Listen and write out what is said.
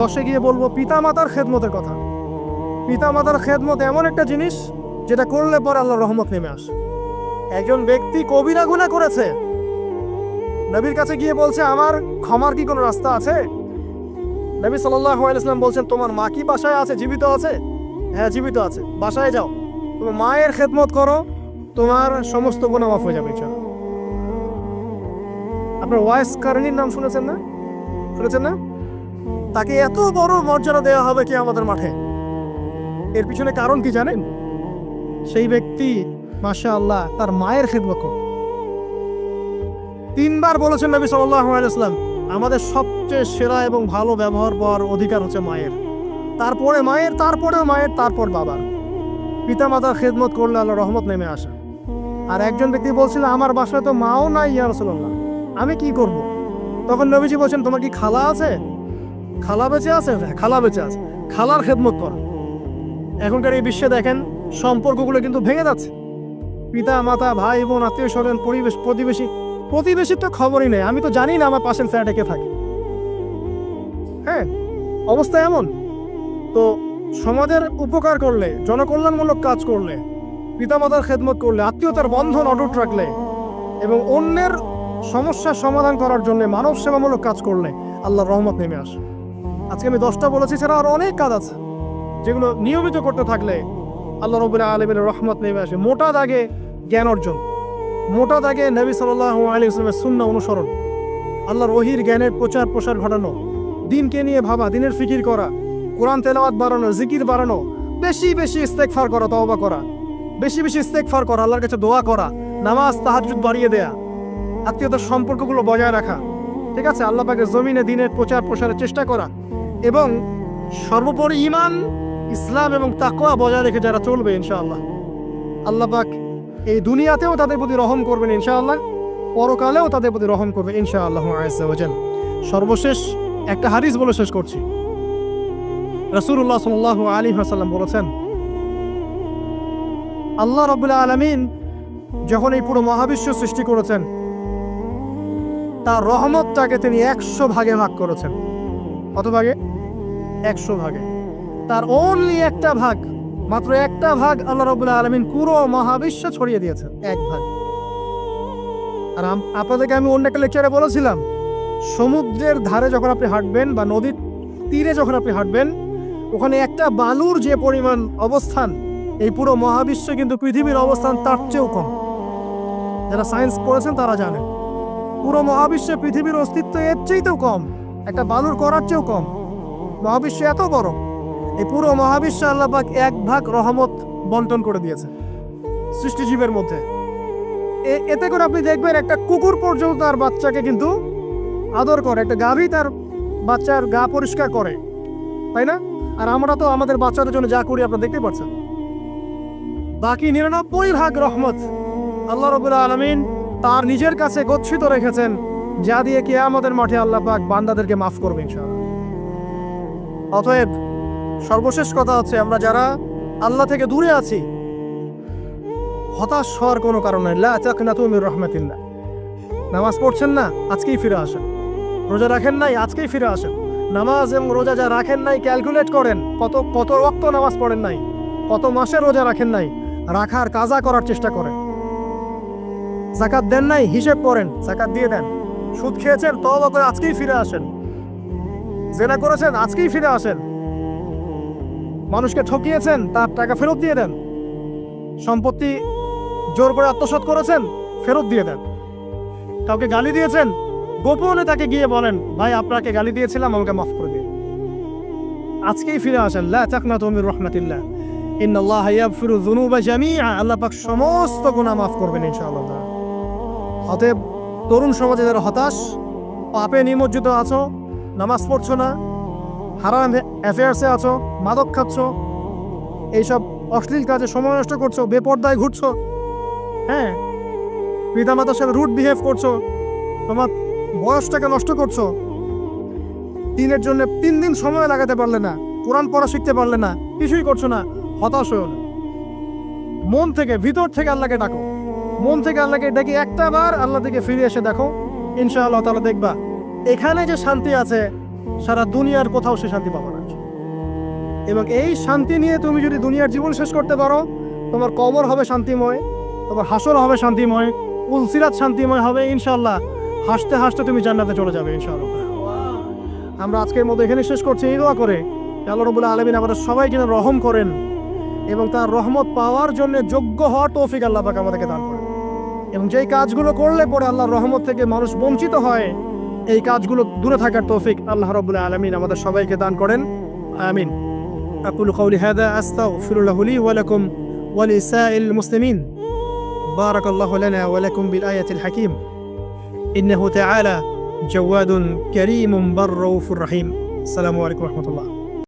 বসে গিয়ে বলব পিতা মাতার খেদমতের কথা। পিতা মাতার খেদমত এমন একটা জিনিস, যেটা করলে পরে আল্লাহর রহমত নেমে আসে। একজন ব্যক্তি কবিরা গুণা করেছে। নবীর কাছে গিয়ে বলছে, আমার ক্ষমার কি কোনো রাস্তা আছে? নবী সাল্লাম বলছেন, তোমার মা কি বাসায় আছে? জীবিত আছে? হ্যাঁ জীবিত আছে। বাসায় যাও। তুমি মায়ের খেদমত করো, তোমার সমস্ত গুণা মাফ হয়ে যাবে আপনার ওয়াইস কারণীর নাম শুনেছেন না? শুনেছেন না? তাকে এত বড় মর্যাদা দেওয়া হবে কি আমাদের মাঠে? এর পিছনে কারণ কি জানেন? সেই ব্যক্তি মাশা আল্লাহ তার মায়ের খেদমত তিনবার বলেছেন নবী ওয়াসাল্লাম, আমাদের সবচেয়ে সেরা এবং ভালো ব্যবহার পাওয়ার অধিকার হচ্ছে মায়ের। তারপরে মায়ের তারপরেও মায়ের, তারপর বাবার। পিতা মাতার খেদমত করলে আল্লাহ রহমত নেমে আসে। আর একজন ব্যক্তি বলছিল, আমার বাসায় তো মাও নাই ইয়া আমি কি করব? তখন নবীজি বলছেন, তোমার কি খালা আছে? খালা বেঁচে আছে? হ্যাঁ, খালা বেঁচে আছে। খালার খেদমত কর। এখনকার এই বিশ্বে দেখেন সম্পর্কগুলো কিন্তু ভেঙে যাচ্ছে। পিতা মাতা ভাই বোন আত্মীয় স্বজন পরিবেশ প্রতিবেশী। প্রতিবেশীর তো খবরই নেই। আমি তো জানি না আমার পাশের ফ্ল্যাটে কে থাকে। হ্যাঁ অবস্থা এমন। তো সমাজের উপকার করলে জনকল্যাণমূলক কাজ করলে পিতামাতার খেদমত করলে আত্মীয়তার বন্ধন অটুট রাখলে এবং অন্যের সমস্যার সমাধান করার জন্য মানব সেবামূলক কাজ করলে আল্লাহর রহমত নেমে আসে। আজকে আমি দশটা বলেছি ছাড়া আর অনেক কাজ আছে, যেগুলো নিয়মিত করতে থাকলে আল্লাহ রবুল্লাহ আলমের রহমত নেমে আসে মোটা দাগে জ্ঞান অর্জন, মোটা দাগে নবী সাল্লাহ আলী ইসলামের শূন্য অনুসরণ, আল্লাহর ওহির জ্ঞানের প্রচার প্রসার ঘটানো, দিনকে নিয়ে ভাবা, দিনের ফিকির করা, কোরআন তেলাওয়াত বাড়ানো, জিকির বাড়ানো, বেশি বেশি ইস্তেকফার করা, তওবা করা, বেশি বেশি ইস্তেকফার করা, আল্লাহর কাছে দোয়া করা, নামাজ তাহাজ্জুদ বাড়িয়ে দেয়া, আত্মীয়তার সম্পর্কগুলো বজায় রাখা, ঠিক আছে? আল্লাহ পাকের জমিনে দিনের প্রচার প্রসারের চেষ্টা করা এবং সর্বোপরি ইমান ইসলাম এবং তাকওয়া বজায় রেখে যারা চলবে, ইনশাআল্লাহ। আল্লাহ পাক এই দুনিয়াতেও তাদের প্রতি রহম করবেন, ইনশাআল্লাহ। পরকালেও তাদের প্রতি রহম করবে ইনশাআল্লাহ ওয়াজাল সর্বশেষ একটা হাদিস বলে শেষ করছি। রাসূলুল্লাহ সাল্লাল্লাহু আলী ওয়াসাল্লাম বলেছেন, আল্লাহ রাব্বুল আলামিন যখন এই পুরো মহাবিশ্ব সৃষ্টি করেছেন, তার রহমতটাকে তিনি একশো ভাগে ভাগ করেছেন। কত ভাগে একশো ভাগে। তার অনলি একটা ভাগ, মাত্র একটা ভাগ আল্লাহ রবুল্লাহ আলমিন পুরো মহাবিশ্ব ছড়িয়ে দিয়েছেন এক ভাগ। আর আপনাদেরকে আমি অন্য একটা লেকচারে বলেছিলাম, সমুদ্রের ধারে যখন আপনি হাঁটবেন বা নদীর তীরে যখন আপনি হাঁটবেন, ওখানে একটা বালুর যে পরিমাণ অবস্থান, এই পুরো মহাবিশ্বে কিন্তু পৃথিবীর অবস্থান তার চেয়েও কম। যারা সায়েন্স পড়েছেন তারা জানেন, পুরো মহাবিশ্বে পৃথিবীর অস্তিত্ব এর চেয়েতেও কম। একটা বালুর করার চেয়েও কম। মহাবিশ্ব এত বড়। এই পুরো মহাবিশ্ব আল্লাহ পাক এক ভাগ রহমত বন্টন করে দিয়েছে সৃষ্টিজীবের মধ্যে। এতে করে আপনি দেখবেন একটা কুকুর পর্যন্ত তার বাচ্চাকে কিন্তু আদর করে, একটা গাভী তার বাচ্চার গা পরিষ্কার করে। তাই না? আর আমরা তো আমাদের বাচ্চাদের জন্য যা করি আপনারা দেখতে পাচ্ছেন। বাকি নিরানব্বই ভাগ রহমত আল্লাহ রবুল্লাহ আলমিন তার নিজের কাছে গচ্ছিত রেখেছেন যা দিয়ে কে আমাদের মাঠে আল্লাহ পাক বান্দাদেরকে মাফ করবে অতএব সর্বশেষ কথা হচ্ছে, আমরা যারা আল্লাহ থেকে দূরে আছি, হতাশ হওয়ার কোনো কারণ নেই। লা চাকনা তুমি নামাজ পড়ছেন না, আজকেই ফিরে আসেন। রোজা রাখেন নাই, আজকেই ফিরে আসেন। নামাজ এবং রোজা যা রাখেন নাই, ক্যালকুলেট করেন, কত কত রক্ত নামাজ পড়েন নাই, কত মাসে রোজা রাখেন নাই, রাখার কাজা করার চেষ্টা করেন। জাকাত দেন নাই, হিসেব করেন জাকাত দিয়ে দেন। সুদ খেয়েছেন, তওবা করে আজকেই ফিরে আসেন। জেনা করেছেন, আজকেই ফিরে আসেন। মানুষকে ঠকিয়েছেন, তার টাকা ফেরত দিয়ে দেন। সম্পত্তি জোর করে আত্মসাৎ করেছেন, ফেরত দিয়ে দেন। কাউকে গালি দিয়েছেন, গোপনে তাকে গিয়ে বলেন, ভাই, আপনাকে গালি দিয়েছিলাম, আমাকে মাফ করে দিন। আজকেই ফিরে আসেন, লা তাকনা তুমি রহমাতিল্লাহ। আল্লাহ পাক সমস্ত গুনাহ মাফ করবেন ইনশাআল্লাহ। অতএব তরুণ সমাজে যারা হতাশ, পাপে নিমজ্জিত আছো, নামাজ পড়ছো না, হারাম অ্যাফেয়ার্সে আছো, মাদক খাচ্ছ, এইসব অশ্লীল কাজে সময় নষ্ট করছ, বেপর্দায় ঘুরছো হ্যাঁ? পিতামাতার সাথে রুট বিহেভ করছ, তোমার বয়সটাকে নষ্ট করছ, দিনের জন্য তিন দিন সময় লাগাতে পারলে না, কোরআন পড়া শিখতে পারলে না, কিছুই করছ না, হতাশ হয়েও না। মন থেকে, ভিতর থেকে আল্লাহকে ডাকো। মন থেকে আল্লাহকে ডেকে একটা বার আল্লাহ থেকে ফিরে এসে দেখো, ইনশাআল্লাহ তাআলা দেখবা। এখানে যে শান্তি আছে, সারা দুনিয়ার কোথাও সে শান্তি পাবো না। এবং এই শান্তি নিয়ে তুমি যদি দুনিয়ার জীবন শেষ করতে পারো, তোমার কবর হবে শান্তিময়, তোমার হাসর হবে শান্তিময়, উলসিরাত শান্তিময় হবে ইনশাল্লাহ হাসতে হাসতে তুমি জান্নাতে চলে যাবে, ইনশাআল্লাহ। আমরা আজকের মতো এখানে শেষ করছি, এই দোয়া করে আল্লাহ রবুল্লাহ আলমিন আমাদের সবাই যেন রহম করেন এবং তার রহমত পাওয়ার জন্য যোগ্য হওয়ার তৌফিক আল্লাহ পাক আমাদেরকে দান এবং যেই কাজগুলো করলে পরে আল্লাহর রহমত থেকে মানুষ বঞ্চিত হয়, এই কাজগুলো দূরে থাকার তৌফিক আল্লাহ রবুল্লা আলমিন আমাদের সবাইকে দান করেন। আমিন। আকুল কৌলি হাদা আস্তাগফিরুল্লাহ লি ওয়ালাইকুম ওয়ালি ওয়া লিসাইল মুসলিমিন। বারাকাল্লাহু লানা ওয়া লাকুম বিল আয়াতিল হাকীম। ইন্নাহু তাআলা জাওয়াদুন কারীমুন বাররাউফুর রহিম। আসসালামু আলাইকুম ওয়া রাহমাতুল্লাহ।